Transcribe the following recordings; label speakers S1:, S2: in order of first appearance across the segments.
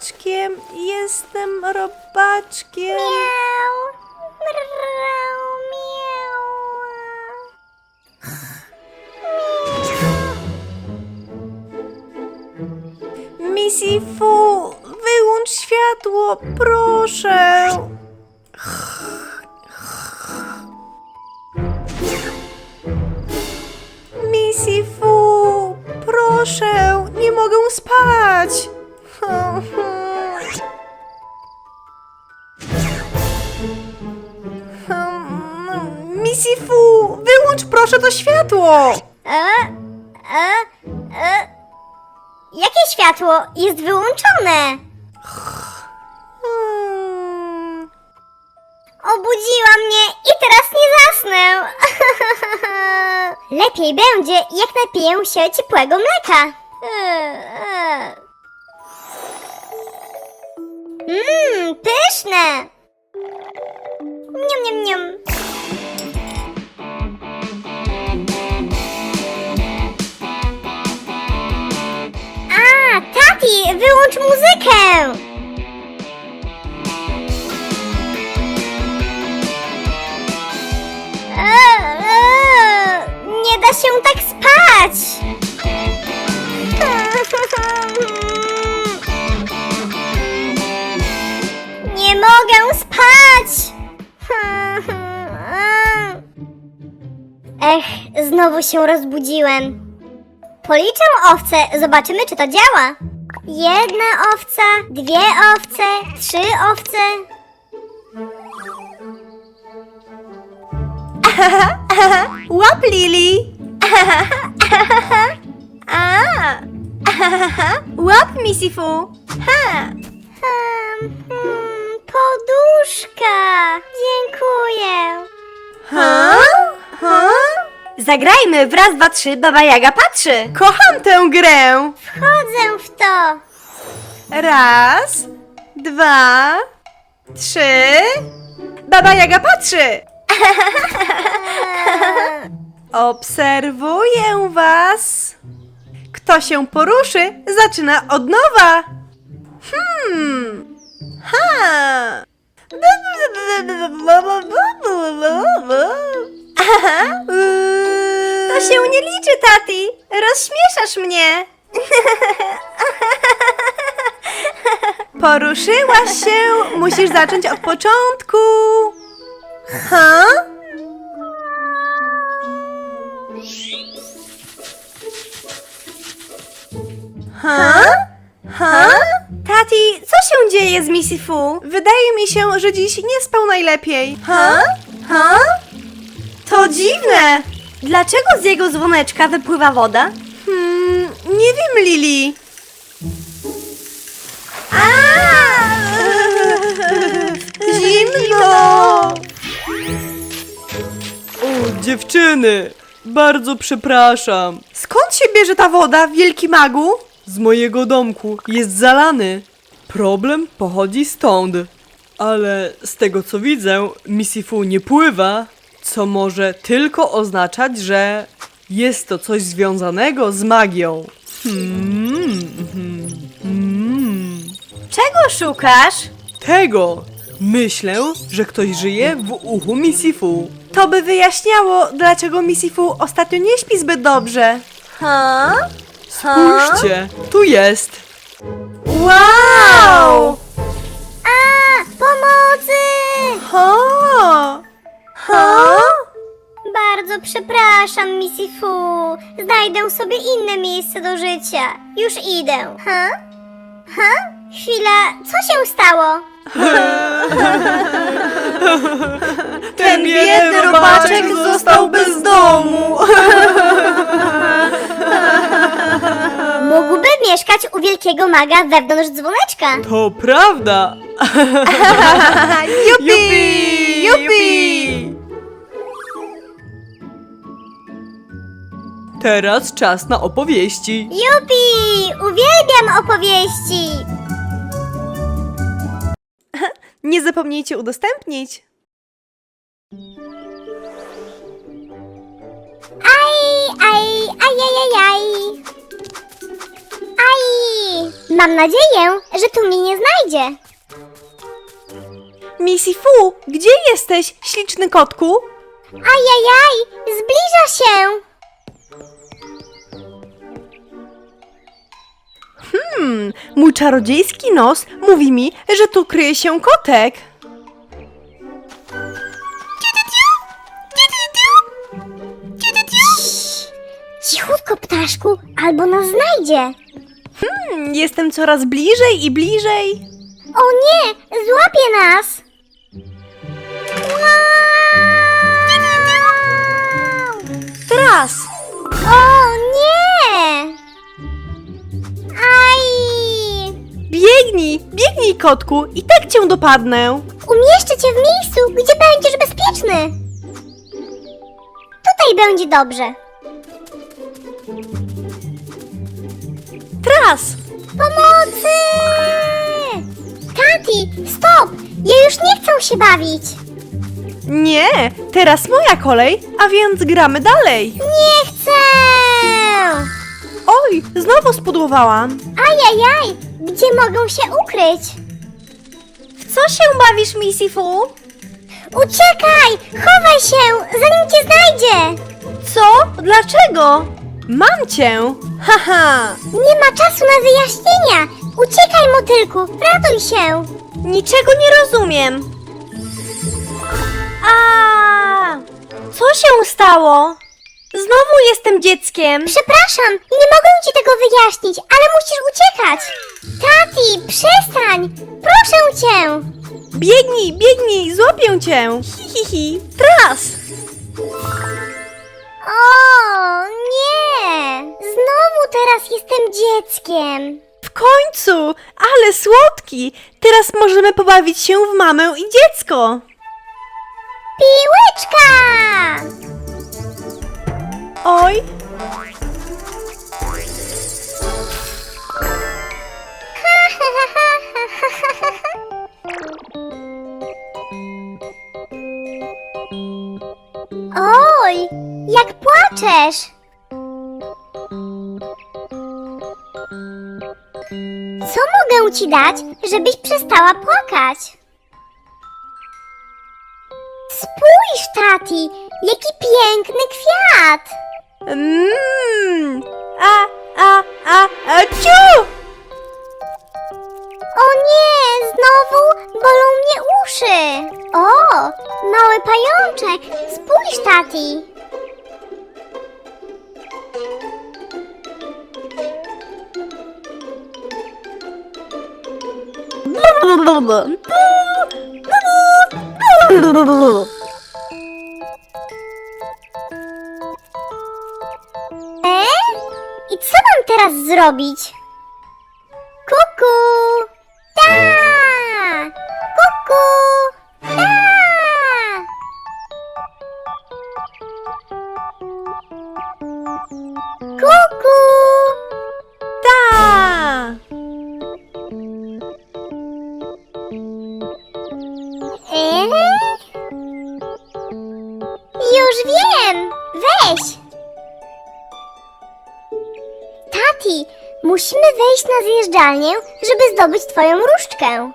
S1: robaczkiem, jestem robaczkiem.
S2: Miau. Mrrrrau, miau.
S1: Missy Fu, wyłącz światło, proszę. Missy Fu, proszę, nie mogę spać. Missy Fu, wyłącz proszę to światło.
S2: E, e, e. Jakie światło jest wyłączone?
S1: Hmm.
S2: Obudziła mnie i teraz nie zasnę. Lepiej będzie, jak napiję się ciepłego mleka. Mmm, pyszne. Niam, niam, niam. A, tati, wyłącz muzykę. Eee, eee, Nie da się tak spać! Nie mogę spać! Ech, znowu się rozbudziłem. Policzę owce, zobaczymy czy to działa. Jedna owca, dwie owce, trzy owce.
S1: Łap Lili! A! Łap Missy Fu! Ha!
S2: Hmm, hmm, poduszka. Dziękuję.
S1: Ha? Ha?
S3: Zagrajmy w raz, dwa, trzy, Baba Jaga patrzy.
S1: Kocham tę grę!
S2: Wchodzę w to.
S1: Raz, dwa, trzy. Baba Jaga patrzy! Obserwuję was. Kto się poruszy, zaczyna od nowa. Hmm. Ha. To się nie liczy, Tati. Rozśmieszasz mnie. Poruszyłaś się. Musisz zacząć od początku. Ha? Ha? Ha? Tati, co się dzieje z Missy Fu? Wydaje mi się, że dziś nie spał najlepiej. Ha? Ha? To dziwne.
S3: Dlaczego z jego dzwoneczka wypływa woda?
S1: Hmm, nie wiem, Lili. A! Zimno!
S4: O, dziewczyny! Bardzo przepraszam.
S1: Skąd się bierze ta woda, wielki magu?
S4: Z mojego domku jest zalany. Problem pochodzi stąd. Ale z tego co widzę, Misifu nie pływa, co może tylko oznaczać, że jest to coś związanego z magią. Hmm, hmm, hmm.
S3: Czego szukasz?
S4: Tego! Myślę, że ktoś żyje w uchu Misifu.
S1: To by wyjaśniało, dlaczego Missy Fu ostatnio nie śpi zbyt dobrze.
S3: Ha?
S4: Spójrzcie, tu jest.
S1: Wow!
S2: A, pomocy!
S1: Ho! Ho!
S2: Bardzo przepraszam, Missy Fu. Znajdę sobie inne miejsce do życia. Już idę. Ha? Ha? Chwila, co się stało?
S1: Ten biedny robaczek został bez domu.
S2: Mógłby mieszkać u wielkiego maga wewnątrz dzwoneczka.
S4: To prawda.
S1: Jupi!
S4: Teraz czas na opowieści.
S2: Jupi! Uwielbiam opowieści!
S1: Nie zapomnijcie udostępnić.
S2: Aj, aj, ajajajaj. Aj! Mam nadzieję, że tu mnie nie znajdzie.
S1: Missy Fu, gdzie jesteś, śliczny kotku?
S2: Ajajaj, zbliża się.
S1: Hmm, mój czarodziejski nos mówi mi, że tu kryje się kotek.
S2: Cichutko, ptaszku, albo nas znajdzie.
S1: Hmm, jestem coraz bliżej i bliżej.
S2: O nie, złapie nas.
S1: Teraz!
S2: O
S1: Biegnij, biegnij kotku i tak cię dopadnę.
S2: Umieszczę cię w miejscu, gdzie będziesz bezpieczny. Tutaj będzie dobrze.
S1: Teraz!
S2: Pomocy! Tati, stop! Ja już nie chcę się bawić.
S1: Nie, teraz moja kolej, a więc gramy dalej.
S2: Nie chcę!
S1: Oj, znowu spudłowałam.
S2: Ajajaj, gdzie mogą się ukryć?
S1: W co się bawisz, Missy Fu?
S2: Uciekaj! Chowaj się, zanim cię znajdzie!
S1: Co? Dlaczego? Mam cię! Haha!
S2: Nie ma czasu na wyjaśnienia! Uciekaj, motylku, ratuj się!
S1: Niczego nie rozumiem. A! Co się stało? Znowu jestem dzieckiem.
S2: Przepraszam, nie mogę ci tego wyjaśnić, ale musisz uciekać! Tati, przestań! Proszę cię!
S1: Biegnij, biegnij, złapię cię. Hi, hi, hi. Teraz!
S2: O, nie! Znowu teraz jestem dzieckiem!
S1: W końcu! Ale słodki! Teraz możemy pobawić się w mamę i dziecko.
S2: Piłeczka!
S1: Oj,
S2: Oj, jak płaczesz! Co mogę ci dać, żebyś przestała płakać? Spójrz, Tati, jaki piękny kwiat!
S1: Mmm, a, a, a, a, ciu!
S2: O nie, znowu bolą mnie uszy! O, mały pajączek, spójrz, Tati! Teraz zrobić? Kuku! Wejść na zjeżdżalnię, żeby zdobyć twoją różdżkę.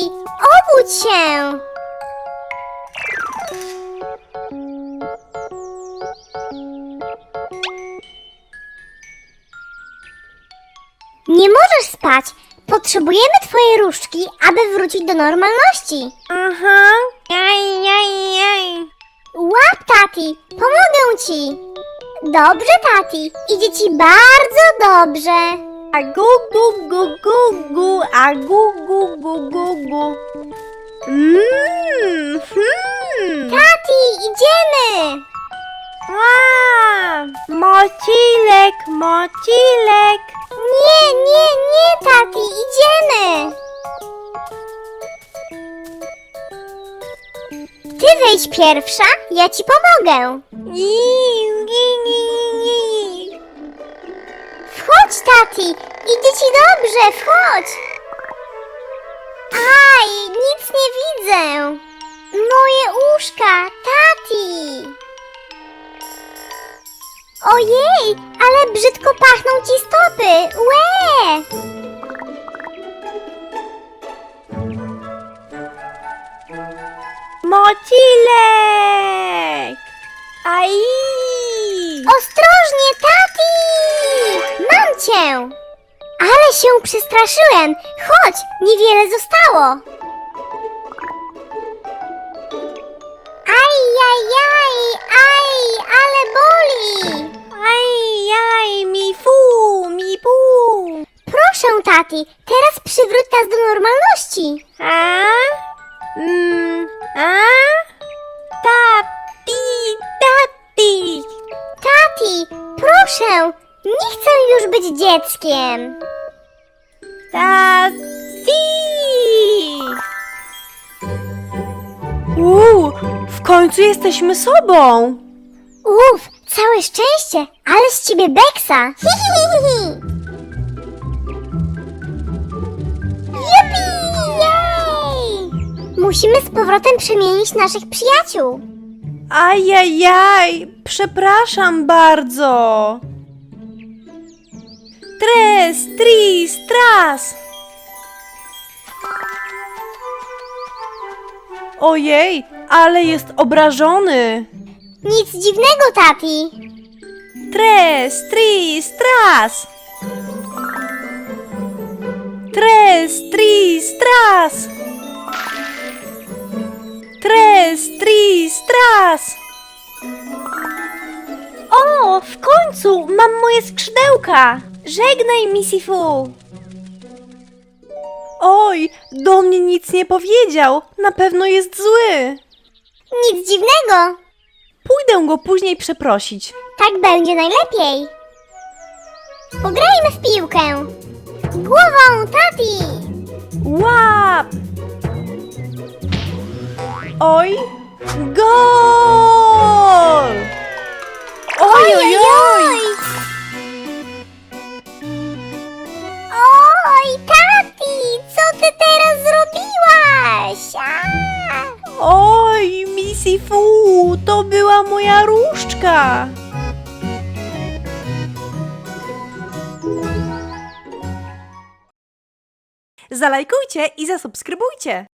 S2: Tati, obudź się! Nie możesz spać. Potrzebujemy twojej różdżki, aby wrócić do normalności.
S1: Aha. Jaj, jaj, jaj.
S2: Łap, Tati, pomogę ci. Dobrze, Tati, idzie ci bardzo dobrze.
S1: A gu, gu, gu, gu, gu, a gu, gu, gu, gu, gu. Mmm, hmm.
S2: Tati, idziemy!
S1: A,
S3: Motylek, motylek.
S2: Nie, nie, nie, tati, idziemy! Ty wejdź pierwsza, ja ci pomogę. Wchodź, tati, idzie ci dobrze, wchodź. Aj, nic nie widzę. Moje uszka, tati. Ojej, ale brzydko pachną ci stopy. Łe!
S3: Motylek. Aj.
S2: Ostrożnie, tati! Cię! Ale się przestraszyłem. Chodź, niewiele zostało. Aj, aj, aj, aj, ale boli.
S3: Aj, aj, mi fu, mi pu.
S2: Proszę, tati, teraz przywróć nas do normalności.
S3: A? Mm, a? Tati, tati.
S2: Tati, proszę, nie chcę już być dzieckiem.
S3: Tati.
S1: Uuu, w końcu jesteśmy sobą.
S2: Uf, całe szczęście, ale z ciebie beksa. Hihihihi. Jupi, jej! Musimy z powrotem przemienić naszych przyjaciół.
S1: Ajajaj, przepraszam bardzo. Tres, tris, tras. Ojej, ale jest obrażony.
S2: Nic dziwnego, tati.
S1: Tres, tris, tras. Tres, tris, tras. Tres, tris, tras.
S3: O, w końcu mam moje skrzydełka. Żegnaj, Missy Fu.
S1: Oj, do mnie nic nie powiedział. Na pewno jest zły.
S2: Nic dziwnego.
S1: Pójdę go później przeprosić.
S2: Tak będzie najlepiej. Pograjmy w piłkę. Głową, tati.
S1: Łap! Oj! Gol! Oj, oj, oj!
S2: Oj,
S1: Oj, Missy Fu, to była moja różdżka. Zalajkujcie i zasubskrybujcie.